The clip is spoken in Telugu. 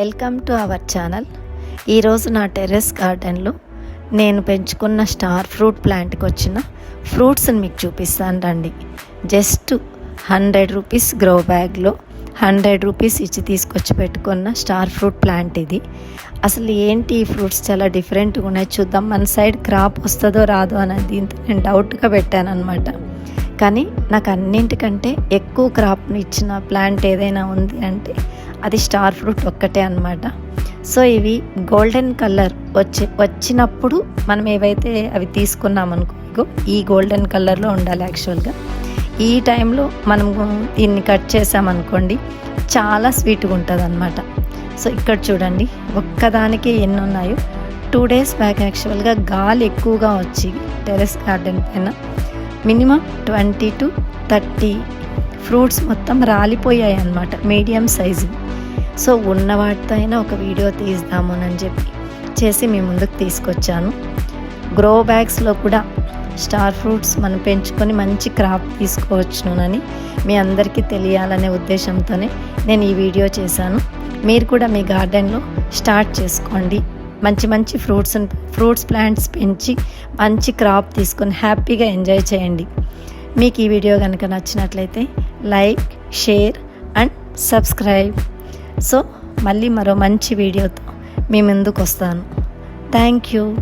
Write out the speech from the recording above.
Welcome to our channel. ఈరోజు నా టెర్రస్ గార్డెన్లో నేను పెంచుకున్న స్టార్ ఫ్రూట్ ప్లాంట్కి వచ్చిన ఫ్రూట్స్ని మీకు చూపిస్తాను రండి. జస్ట్ హండ్రెడ్ రూపీస్ గ్రో బ్యాగ్లో హండ్రెడ్ రూపీస్ ఇచ్చి తీసుకొచ్చి పెట్టుకున్న స్టార్ ఫ్రూట్ ప్లాంట్ ఇది. అసలు ఏంటి ఈ ఫ్రూట్స్ చాలా డిఫరెంట్గా ఉన్నాయి? చూద్దాం. మన సైడ్ క్రాప్ వస్తుందో రాదో అనేది దీంతో నేను డౌట్గా పెట్టాను అనమాట కానీ నాకు అన్నింటికంటే ఎక్కువ క్రాప్ని ఇచ్చిన ప్లాంట్ ఏదైనా ఉంది అంటే అది స్టార్ ఫ్రూట్ ఒక్కటే అనమాట సో ఇవి గోల్డెన్ కలర్ వచ్చి వచ్చినప్పుడు మనం ఏవైతే అవి తీసుకున్నామనుకో ఈ గోల్డెన్ కలర్లో ఉండాలి యాక్చువల్గా. ఈ టైంలో మనం దీన్ని కట్ చేసామనుకోండి చాలా స్వీట్గా ఉంటుంది అనమాట సో ఇక్కడ చూడండి ఒక్కదానికి ఎన్ని ఉన్నాయో. టూ డేస్ బ్యాక్ యాక్చువల్గా గాలి ఎక్కువగా వచ్చి టెరెస్ గార్డెన్ పైన minimum twenty to thirty fruits మొత్తం రాలిపోయాయి అన్నమాట మీడియం సైజు. సో ఉన్న వాటితో అయినా ఒక వీడియో తీద్దాము అని చెప్పి చేసి మీ ముందుకు తీసుకొచ్చాను. గ్రో బ్యాగ్స్లో కూడా స్టార్ ఫ్రూట్స్ మనం పెంచుకొని మంచి క్రాప్ తీసుకోవచ్చునని మీ అందరికీ తెలియాలనే ఉద్దేశంతోనే నేను ఈ వీడియో చేశాను. మీరు కూడా మీ గార్డెన్లో స్టార్ట్ చేసుకోండి. మంచి మంచి ఫ్రూట్స్ ఫ్రూట్స్ ప్లాంట్స్ పెంచి మంచి క్రాప్ తీసుకొని హ్యాపీగా ఎంజాయ్ చేయండి. మీకు ఈ వీడియో కనుక నచ్చినట్లయితే like share and subscribe. So మళ్ళీ మరో మంచి వీడియోతో మీ ముందుకు వస్తాను. Thank you.